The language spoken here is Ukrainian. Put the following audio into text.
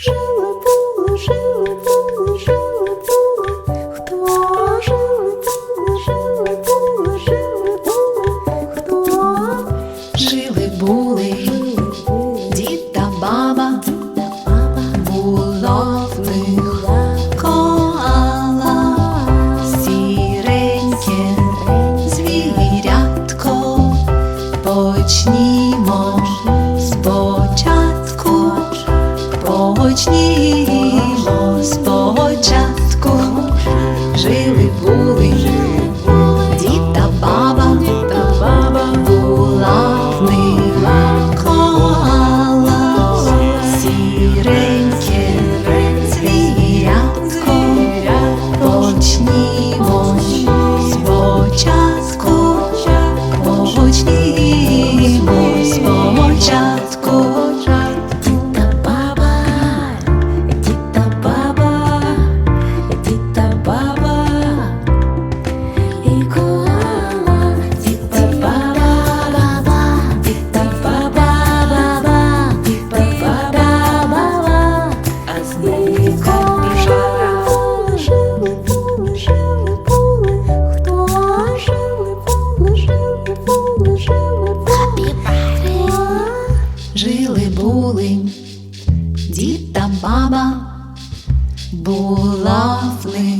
Жили були, жили були, жили були. Хто жили були, жили були, жили були. Хто жили були, дід баба, було в них коала, сіреньке. Почнімо Жили були дід баба, була кола.